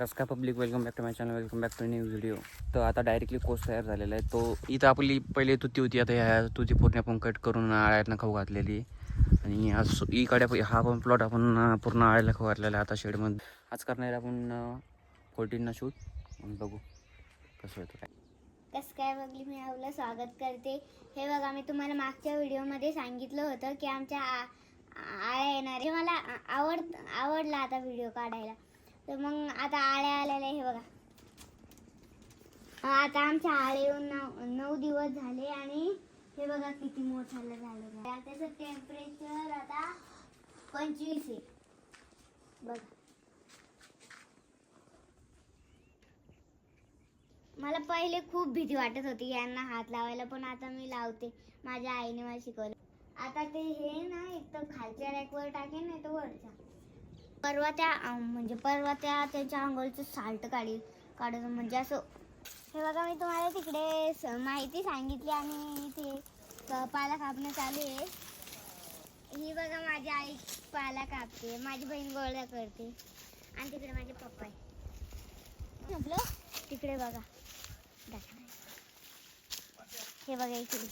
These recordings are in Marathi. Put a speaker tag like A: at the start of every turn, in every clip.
A: कस public welcome back to my channel welcome back to new video तर आता डायरेक्टली कोर्स तयार झालेला आहे. तो इथं आपली पहिले तुती होती आता ह्या तुती पूर्ण आपण कट करून आळ्यातनं खाऊ घातलेली. आणि आज इकडे हा पण प्लॉट आपण पूर्ण आळ्याला खाऊ घातलेला आहे आता शेडमध्ये आज करणार आपण फोर्टीनला शूट बघू कसं होतं काय.
B: कसं काय बघली? मी आपलं स्वागत करते. हे बघा मी तुम्हाला मागच्या व्हिडिओमध्ये सांगितलं होतं की आमच्या आ- आळ्या येणार आहे. मला आ- आवड आवडला आता व्हिडिओ काढायला. तर मग आता आळ्या आलेल्या हे बघा. आता आमच्या आळे येऊन नऊ नऊ दिवस झाले आणि हे बघा किती मोठा झालं. त्याचं टेम्परेचर आता पंचवीस आहे. बघा. मला पहिले खूप भीती वाटत होती यांना हात लावायला पण आता मी लावते. माझ्या आईने मला शिकवलं. आता ते हे ना एक तर खालच्या रॅकवर टाकेन नाही तर वरच्या. परवा त्या म्हणजे परवा त्या त्यांच्या अंघोळचं साल्ट काढी काढत म्हणजे असं हे बघा मी तुम्हाला तिकडे माहिती सांगितली आणि ते पाला कापणं चालू आहे. ही बघा माझी आई पाला कापते माझी बहीण गोळ्या करते. आणि तिकडे माझे पप्पा आहे आपलं तिकडे बघा. हे बघा इकडे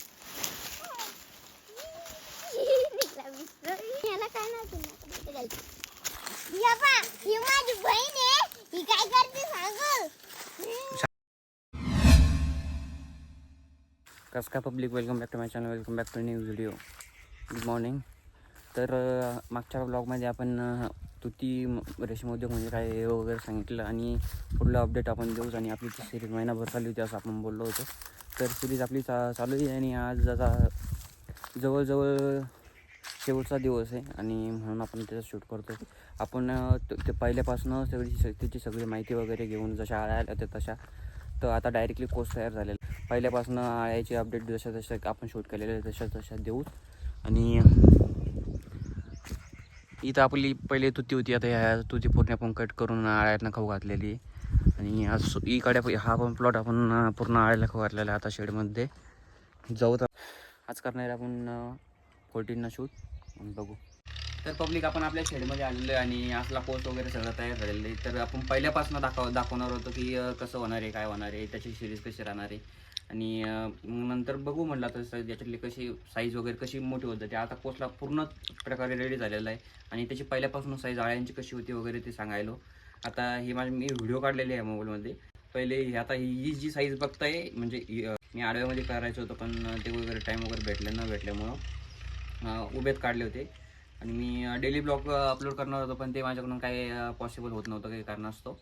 B: निघला विसरू. याला काय ना तुला या ही माझी बहीण आहे. ही काय करते सांगू?
A: कसका public welcome back to my channel welcome back to new video good morning तर मागच्या ब्लॉगमध्ये आपण तुती म- रेशीम उद्योग म्हणजे काय हे वगैरे सांगितलं आणि पुढलं अपडेट आपण देऊच आणि आपली ती सिरीज महिनाभर चालू होती असं आपण बोललो होतो. तर सिरीज आपली चा चालू आहे आणि आज आता जवळजवळ शेवटचा दिवस आहे आणि म्हणून आपण त्याचं शूट करतो. आपण ते पहिल्यापासून सगळी त्याची सगळी माहिती वगैरे घेऊन जशा आळ्या आल्या त्या तशा तर आता डायरेक्टली कोर्स तयार झालेला पहिल्यापासून आळ्याची अपडेट जशा जशा आपण शूट केलेले तशा तशा देऊ. आणि इथं आपली पहिले तुती होती आता ह्या तुती पूर्ण आपण कट करून आळ्यातनं खाऊ घातलेली आणि इकडे हा पण प्लॉट आपण पूर्ण आळ्याला खाऊ घातलेला आता शेडमध्ये जाऊ तर. आज करणार आपण फोर्टीनं शूट बघू. तर पब्लिक आपण आपल्या शेडमध्ये आलेलो आहे आणि असला पोस्ट वगैरे सगळं तयार झालेलं आहे तर आपण पहिल्यापासून दाखव दाखवणार होतो की कसं होणार आहे काय होणार आहे त्याची सिरीज कशी राहणार आहे. आणि मग नंतर बघू म्हटलं तर याच्यातली कशी साईज वगैरे कशी मोठी होत जाते. आता पोस्टला पूर्ण प्रकारे रेडी झालेला आहे. आणि त्याची पहिल्यापासून साईज आळ्यांची कशी होती वगैरे ते सांगायलो. आता ही माझे मी व्हिडिओ काढलेले आहे मोबाईलमध्ये पहिले ही आता ही जी साईज बघताय म्हणजे मी आडव्यामध्ये करायचं होतं पण ते वगैरे टाईम वगैरे भेटलं न भेटल्यामुळं. उभेत काढले होते. आणि मी डेली ब्लॉग अपलोड करणार होतो पण ते माझ्याकडून काही पॉसिबल होत नव्हतं काही कारणास्तव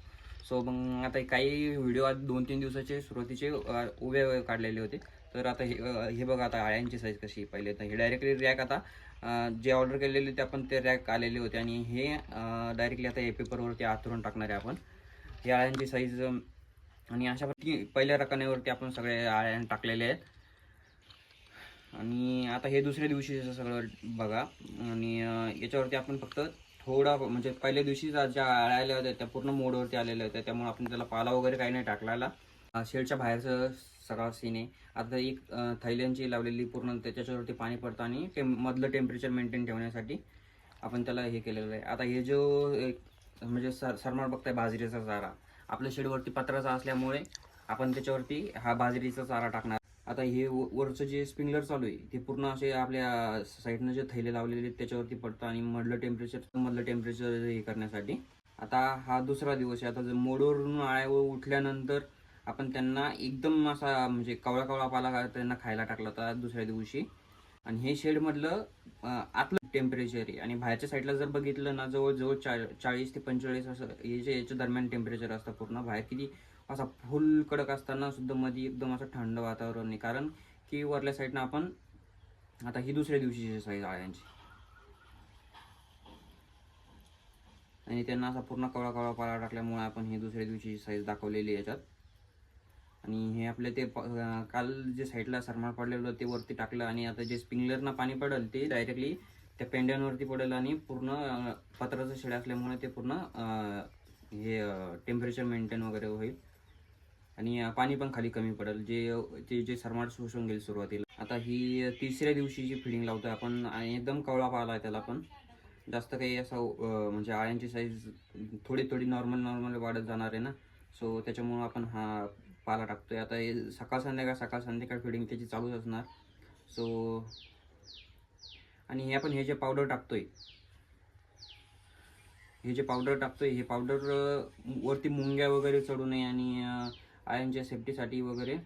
A: सो मग आता काही व्हिडिओ आज दोन तीन दिवसाचे सुरुवातीचे उभे काढलेले होते. तर आता हे हे बघा आता आळ्यांची साईज कशी पहिले. तर हे डायरेक्टली रॅक आता जे ऑर्डर केलेले ते आपण ते रॅक आलेले होते. आणि हे डायरेक्टली आता हे पेपरवरती आतरून टाकणार आहे आपण. हे आळ्यांची साईज आणि अशा पहिल्या रकान्यावरती आपण सगळे अळ्या टाकलेले आहेत. आणि आता हे दुसऱ्या दिवशीचं सगळं बघा. आणि याच्यावरती आपण फक्त थोडा म्हणजे पहिल्या दिवशी ज्या आळ्या आल्या होत्या त्या पूर्ण मोडवरती आलेल्या होत्या. त्यामुळे आपण त्याला पाला वगैरे काही नाही टाकलेला. शेडच्या बाहेरचं सगळा सीन आहे. आता एक थैल्यांची लावलेली पूर्ण त्याच्यावरती पाणी पडतं आणि टेम मधलं टेम्परेचर मेंटेन ठेवण्यासाठी आपण त्याला हे केलेलं आहे. आता हे जो एक म्हणजे सर सरमार बघताय बाजरीचा चारा. आपल्या शेडवरती पत्राचा असल्यामुळे आपण त्याच्यावरती हा बाजरीचा चारा टाकणार. आता हे वरचं जे स्प्रिंगलर चालू आहे ते पूर्ण असे आपल्या साईडनं जे थैले लावलेले आहेत त्याच्यावरती पडतं आणि मधलं टेम्परेचर मधलं टेम्परेचर हे करण्यासाठी. आता हा दुसरा दिवस आहे. आता जर मोडवरून आळ्यावर उठल्यानंतर आपण त्यांना एकदम असा म्हणजे कवळा कवळा पाला त्यांना खायला टाकला होता दुसऱ्या दिवशी. आणि हे शेडमधलं आतलं टेम्परेचर आहे. आणि बाहेरच्या साईडला जर बघितलं ना जवळजवळ चा चाळीस ते पंचेचाळीस असं हे जे याच्या दरम्यान टेम्परेचर असतं पूर्ण बाहेर किती असा फुल कडक असताना सुद्धा मध्ये एकदम असं थंड वातावरण आहे. कारण की वरल्या साईडनं आपण आता ही दुसऱ्या दिवशीची साईज आळ्यांची आणि त्यांना असा पूर्ण कवळा कवळा पाला टाकल्यामुळे आपण ही दुसऱ्या दिवशीची साईज दाखवलेली याच्यात. आणि हे आपले ते प- काल जे साईडला सरमाळ पडलेलं होतं ते वरती टाकलं आणि आता जे स्पिंगलरनं पाणी पडेल ते डायरेक्टली त्या पेंड्यांवरती पडेल आणि पूर्ण पत्राचं शेड असल्यामुळे ते पूर्ण हे टेम्परेचर मेंटेन वगैरे होईल. आणि पाणी पण खाली कमी पडेल. जे ते जे सरमाट शोषून घेईल सुरुवातीला. आता ही तिसऱ्या दिवशी जी फिडिंग लावतोय आपण आणि एकदम कवळा पाला आहे त्याला पण. जास्त काही असं म्हणजे आळ्यांची साईज थोडी थोडी नॉर्मल नॉर्मल वाढत जाणार आहे ना. सो त्याच्यामुळं आपण हा पाला टाकतोय. आता हे सकाळ संध्याकाळ सकाळ संध्याकाळ फिडिंग त्याची चालूच असणार. सो आणि हे आपण हे जे पावडर टाकतोय हे जे पावडर टाकतोय हे पावडर वरती मुंग्या वगैरे चढू नये आणि आयनच्या सेफ्टीसाठी वगैरे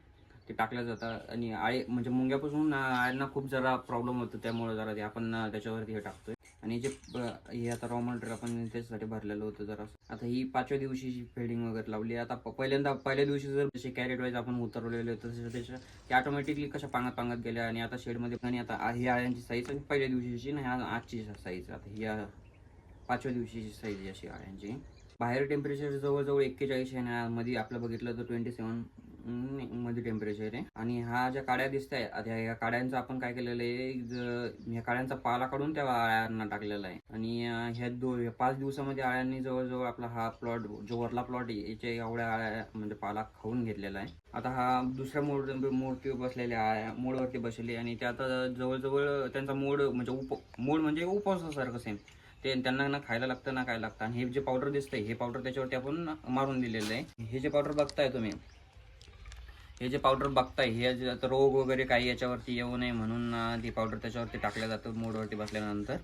A: ते टाकल्या जातात. आणि आळे म्हणजे मुंग्यापासून अं, आळ्यांना खूप जरा प्रॉब्लेम होतो त्यामुळे जरा ते आपण त्याच्यावरती हे टाकतोय. आणि जे हे आता रॉ मटेरियल आपण त्याच्यासाठी भरलेलं होतं जरा. आता ही पाचव्या दिवशीची फेडिंग वगैरे लावली आता पहिल्यांदा पहिल्या दिवशी जर जसे कॅरेट वाईज आपण उतरवलेले होते तसे त्याच्या ते ऑटोमॅटिकली कशा पांगत पांगत गेल्या आणि आता शेडमध्ये आणि आता ही आळ्यांची साईज आणि पहिल्या दिवशीची आणि आजची साईज आता ही पाचव्या दिवशीची साईज अशी आळ्यांची. बाहेर टेम्परेचर जवळजवळ एक्केचाळीस आहे आणि मध्ये आपलं बघितलं तर ट्वेंटी सेवनमध्ये टेम्परेचर आहे. आणि हा ज्या काड्या दिसत आहे आता ह्या काड्यांचं आपण काय केलेलं आहे ह्या काड्यांचा पाला काढून त्या आळ्यांना टाकलेला आहे. आणि ह्या दो पाच दिवसामध्ये आळ्यांनी जवळजवळ आपला हा प्लॉट जो वरला प्लॉट याच्या एवढ्या आळ्या म्हणजे पाला खाऊन घेतलेला आहे. आता हा दुसऱ्या मोड मोडती बसलेल्या आळ्या मोडवरती बसलेली आणि त्या आता जवळजवळ त्यांचा मोड म्हणजे उप मोड म्हणजे उपवासासारखं सेम ते त्यांना ना खायला लागतं ना काय लागतं. आणि हे जे पावडर दिसतंय हे पावडर त्याच्यावरती आपण मारून दिलेलं आहे. हे जे पावडर बघताय तुम्ही हे जे पावडर बघताय हे रोग वगैरे काही याच्यावरती येऊ नये म्हणून अं, ते पावडर त्याच्यावरती टाकलं जातं मोडवरती बसल्यानंतर.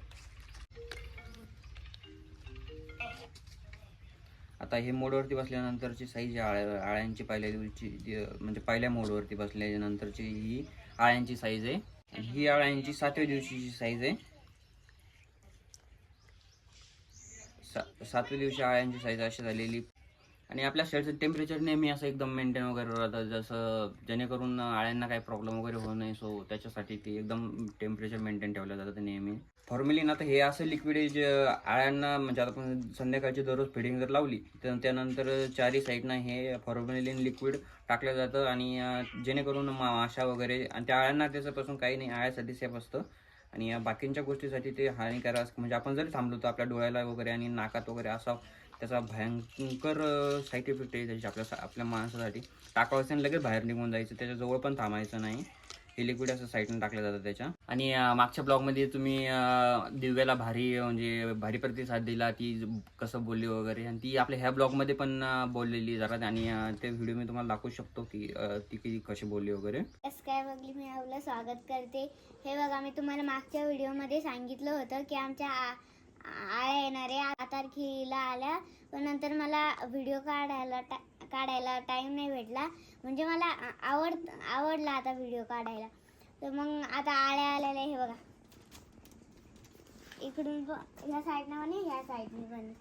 A: आता हे मोडवरती बसल्यानंतरची साईज आळ्या आळ्यांची पहिल्या दिवशी म्हणजे पहिल्या मोडवरती बसल्यानंतरची ही आळ्यांची साईज आहे. ही आळ्यांची सातव्या दिवशीची साईज आहे. सा- सातव्या दिवशी आळ्यांची साईज अशी झालेली. आणि आपल्या शेडचं टेम्परेचर नेहमी असं एकदम मेंटेन वगैरे राहतं. जसं जेणेकरून आळ्यांना काही प्रॉब्लेम वगैरे होऊ नये सो त्याच्यासाठी ते एकदम टेम्परेचर मेंटेन ठेवलं जातं नेहमी. फॉर्मलीन आता हे असं लिक्विड आहे जे आळ्यांना म्हणजे आता आपण संध्याकाळची दररोज फिडिंग जर लावली तर त्यानंतर चारही साईडनं हे फॉर्मेलिन लिक्विड टाकलं जातं. आणि जेणेकरून माशा वगैरे आणि त्या आळ्यांना त्याच्यापासून काही नाही आळ्यासाठी सेफ असतं. आणि या बाकींच्या गोष्टीसाठी ते हानिकारक म्हणजे आपण जरी थांबलो तर आपल्या डोळ्याला वगैरे आणि नाकात वगैरे असा त्याचा भयंकर साईड इफेक्ट आहे त्याची आपल्या आपल्या माणसासाठी. टाकावं आणि लगेच बाहेर निघून जायचं त्याच्याजवळ पण थांबायचं नाही. हे लिक्विड असं साईडनं टाकलं जातं त्याच्या. आणि मागच्या ब्लॉगमध्ये तुम्ही दिव्याला भारी म्हणजे भारी प्रतिसाद दिला ती कसं बोलली वगैरे आणि ती आपल्या ह्या ब्लॉगमध्ये पण बोललेली जरा. आणि ते व्हिडिओ मी तुम्हाला दाखवू शकतो की ती किती कशी बोलली वगैरे.
B: काय बघली मी आपलं स्वागत करते. हे बघा मी तुम्हाला मागच्या व्हिडिओमध्ये सांगितलं होतं की आमच्या आ- आळ्या येणारे आ तारखेला आल्या. पण नंतर मला व्हिडिओ काढायला टा काढायला टाईम नाही भेटला. म्हणजे मला आवड आवडला आता व्हिडिओ काढायला. तर मग आता आळ्या आलेल्या हे बघा. इकडून पण ह्या साईडनं पण ह्या साईडनी पण.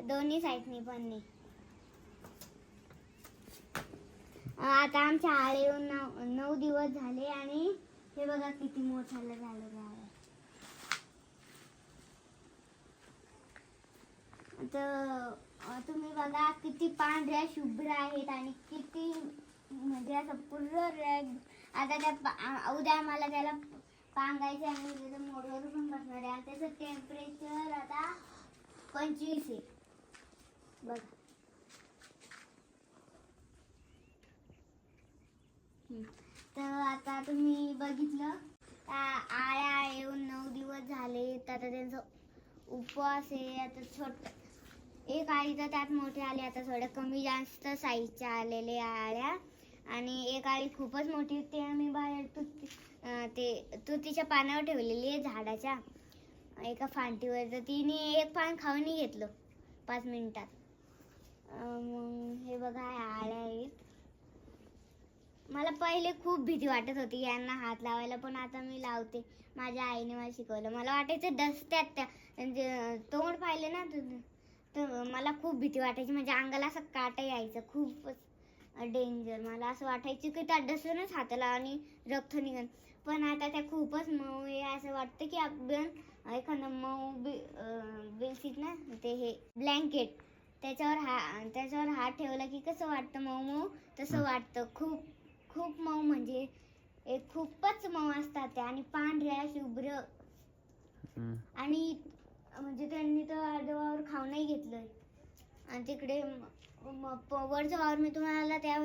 B: दोन्ही साईडनी पण नाही. आता आमच्या आळे येऊन नऊ नऊ दिवस झाले आणि हे बघा किती मोठालं झालेलं आहे तर तुम्ही बघा किती पांढऱ्या शुभ्र आहेत आणि किती म्हणजे असं पूर्ण रेड आता त्या पा- उद्या आम्हाला त्याला पांगायचं आहे आणि त्याचं मोडवर पण बसणार आहे. आणि त्याचं टेम्परेचर आता पंचवीस आहे. बघा. तर आता तुम्ही बघितलं आळ्या येऊन नऊ दिवस झाले तर आता त्यांचा उपवास आहे. आता छोट एक आळी तर त्यात मोठे आले आता थोडं कमी जास्त साईजच्या आलेले आळ्या आणि एक आळी खूपच मोठी ते आम्ही बाहेर तुती ते तुतीच्या पानावर ठेवलेली आहे झाडाच्या. एका फांटीवर तर तिने एक पान खाऊनही घेतलं पाच मिनिटात. मग हे बघा आळ्या आहेत. मला पहिले खूप भीती वाटत होती यांना हात लावायला पण आता मी लावते. माझ्या आईने मला शिकवलं. मला वाटायचं डसत्यात त्या म्हणजे तोंड पाहिले ना तुझं. तर मला खूप भीती वाटायची. म्हणजे अंगाला असं काटा यायचं खूपच डेंजर मला असं वाटायचं की त्या डसूनच हाताला आणि रक्त निघन. पण आता त्या खूपच मऊ आहे. असं वाटतं की आपण एखादं मऊ बी बेडशीट ना ते हे ब्लँकेट त्याच्यावर हा त्याच्यावर हात ठेवला की कसं वाटतं मऊ मऊ? तसं. वाटतं. खूप खूप मऊ म्हणजे एक खूपच मऊ असतात त्या. आणि पांढऱ्या शुभ्र. आणि म्हणजे त्यांनी तर अर्धं वावर खाऊनही घेतलंय. आणि तिकडे म- वरचं वावर मी तुम्हाला त्या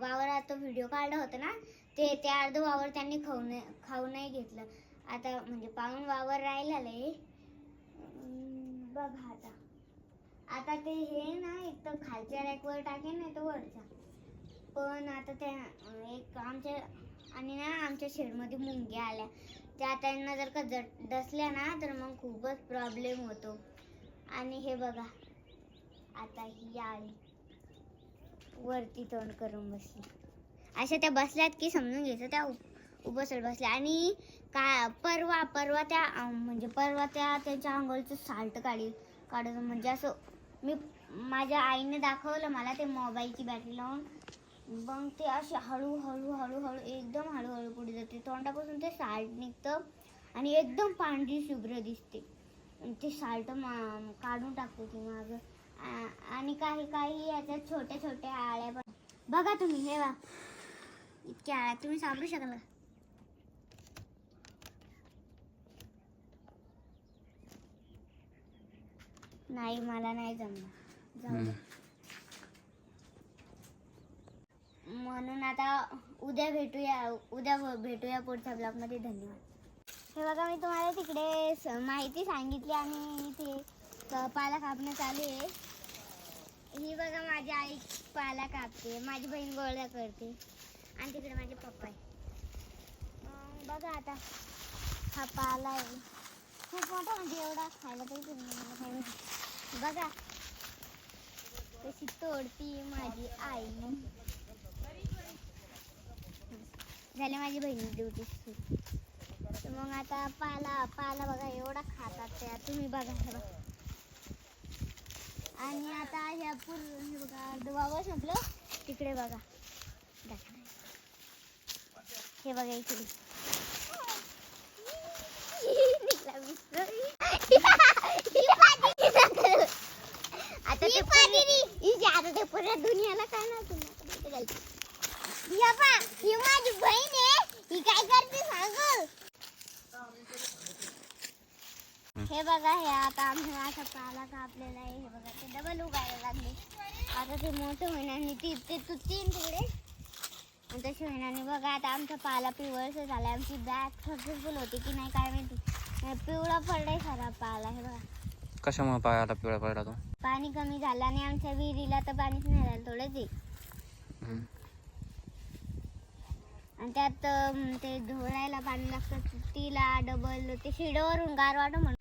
B: वावरात व्हिडिओ काढला होता ना ते ते अर्ध वावर त्यांनी खाऊन खाऊ नाही घेतलं. आता म्हणजे पाहून वावर राहिलेलं आहे बघा आता. आता ते हे ना एक तर खालच्या रॅकवर टाकेन नाही तर वरचा. पण आता त्या एक आमच्या आणि ना आमच्या शेडमध्ये मुंग्या आल्या. त्या त्यांना जर का जड डसल्या ना तर मग खूपच प्रॉब्लेम होतो. आणि हे बघा आता ही आळी वरती तोंड करून बसली. अशा त्या बसल्यात की समजून घ्यायचं त्या उप- बसल्या. आणि का परवा परवा त्या म्हणजे परवा त्या त्यांच्या अंगोलचं साल्ट काढी काढत म्हणजे असं मी माझ्या आईने दाखवलं मला ते मोबाईलची बॅटरी लावून. मग ते असे हळू हळू हळू हळू एकदम हळूहळू पुढे जाते. तोंडापासून ते साल्ट निघतं आणि एकदम पांढरी शुभ्र दिसते. ते साल्ट मा काढून टाकते ती मागं. आणि काही काही याच्यात छोट्या छोट्या आळ्या पण. बघा तुम्ही हे बा इतक्या आळ्या तुम्ही सांगू शकाल का? नाही मला नाही जमणार. जाऊ दे. म्हणून आता उद्या भेटूया उद्या भेटूया पुढच्या ब्लॉगमध्ये. धन्यवाद. हे बघा मी तुम्हाला तिकडे स- माहिती सांगितली आणि ते पाला कापणं चालू आहे. ही बघा माझी आई पाला कापते माझी बहीण गोळा करते. आणि तिकडे माझे पप्पा आहे बघा आता हा पाला आहे. खूप मोठा म्हणजे एवढा खायला तरी तुम्ही बघा कशी तोडती माझी आई. झाली माझी बहिणी ड्युटी तर मग आता पाला पाला बघा एवढा खातात त्या. तुम्ही बघा हे बघा. आणि आता ह्या पूर्ण हे बघा डोबावर संपलं. तिकडे बघा. हे बघा इकडे. आता ते पूर्ण दुनियाला काय ना तुम्हाला ही माझी बहीण आहे. ही काय करते सांगू हे बघा हे आता आम्ही असा पाला कापलेला आहे. हे बघा ते डबल उगायला लागले. आता ते मोठं होईनाने ती ते तुटतील तिकडे. आणि तसे होईनाने बघा आता आमचा पाला पिवळसं झाला आमची बॅग सक्सेसफुल होती की नाही काय माहिती. पिवळा पडलाय खरा पाला हे बघा.
A: कशामुळे पाय आता पिवळा पडला तो?
B: पाणी कमी झालं आणि आमच्या विहिरीला तर पाणीच नाही राहिलं थोडंच. आणि त्यात ते धुवायला पाणी लागतं तिला डबल ते शिडवरून गार म्हणून.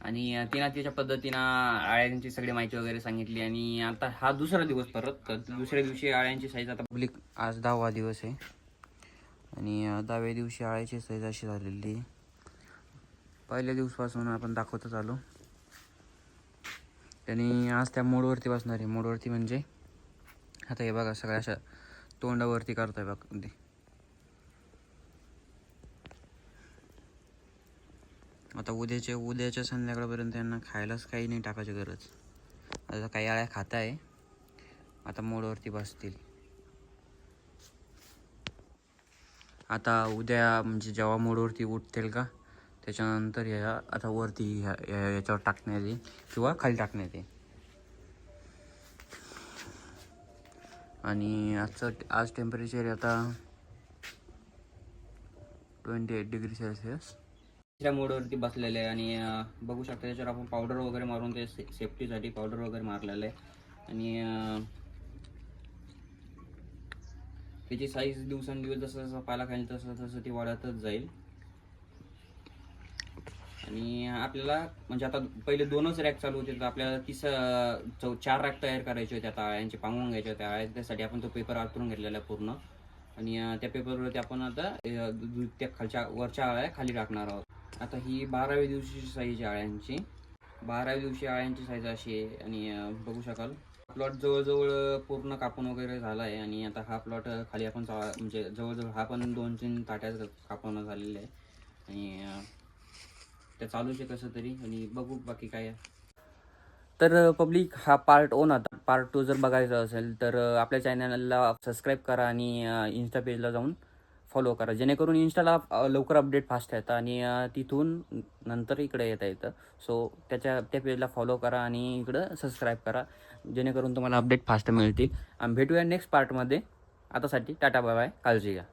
A: आणि तिनं तिच्या पद्धतीनं आळ्यांची सगळी माहिती वगैरे सांगितली आणि आता हा दुसरा दिवस परत तर दुसऱ्या दिवशी आळ्यांची साईज आता पब्लिक आज दहावा दिवस आहे. आणि दहाव्या दिवशी आळ्याची साईज अशी झालेली पहिल्या दिवसापासून आपण दाखवतच आलो. आणि आज त्या मोडवरती बसणार आहे. मोडवरती म्हणजे आता हे बघा सगळ्या अशा तोंडावरती करतोय बघ आता उद्याच्या उद्याच्या संध्याकाळपर्यंत त्यांना खायलाच काही नाही टाकायची गरज. आता काही आळ्या खात आहे आता मोडवरती बसतील. आता उद्या म्हणजे जेव्हा मोडवरती उठतील का त्याच्यानंतर ह्या आता वरती ह्या ह्या- याच्यावर टाकण्यात येईल किंवा खाली टाकण्यात येईल. आणि आजचं आज टेम्परेचर आता ट्वेंटी एट डिग्री सेल्सिअस तिसऱ्या मोडवरती बसलेले आहे आणि बघू शकता त्याच्यावर आपण पावडर वगैरे मारून ते से सेफ्टीसाठी पावडर वगैरे मारलेलं आहे. आणि त्याची साईज दिवसेंदिवस जसं जसं पाला खाईल तसं तसं ती वाढतच जाईल. आणि आपल्याला म्हणजे आता पहिले दोनच रॅक चालू होते तर आपल्याला तीस चौ चार रॅक तयार करायचे होते आता आळ्यांचे पांगून घ्यायचे होते. आळ्या त्यासाठी आपण तो पेपर आतरून घेतलेला आहे पूर्ण. आणि त्या पेपरवरती आपण आता त्या खालच्या वरच्या आळ्या खाली टाकणार आहोत. आता ही बाराव्या दिवशीची साईज आहे अळ्यांची बाराव्या दिवशी अळ्यांची साईज अशी आहे आणि बघू शकाल. प्लॉट जवळजवळ पूर्ण कापून वगैरे झाला आहे आणि आता हा प्लॉट खाली आपण चा- म्हणजे जवळजवळ हा पण दोन तीन ताट्यात कापवणं झालेलं आहे. आणि ते त्या चालूच आहे कसं तरी आणि बघू बाकी काय आहे. तर पब्लिक हा पार्ट ओन आता. पार्ट टू जर बघायचा असेल तर आपल्या चॅनलला सबस्क्राईब करा आणि इन्स्टा पेजला जाऊन फॉलो करा. जेणेकरून इन्स्टाला लवकर अपडेट फास्ट येतं आणि तिथून नंतर इकडे येता येतं. सो त्याच्या त्या पेजला फॉलो करा आणि इकडं सबस्क्राईब करा. जेणेकरून तुम्हाला अपडेट फास्ट मिळतील. आणि भेटूया नेक्स्ट पार्टमध्ये आतासाठी टाटा बाय बाय काळजी घ्या.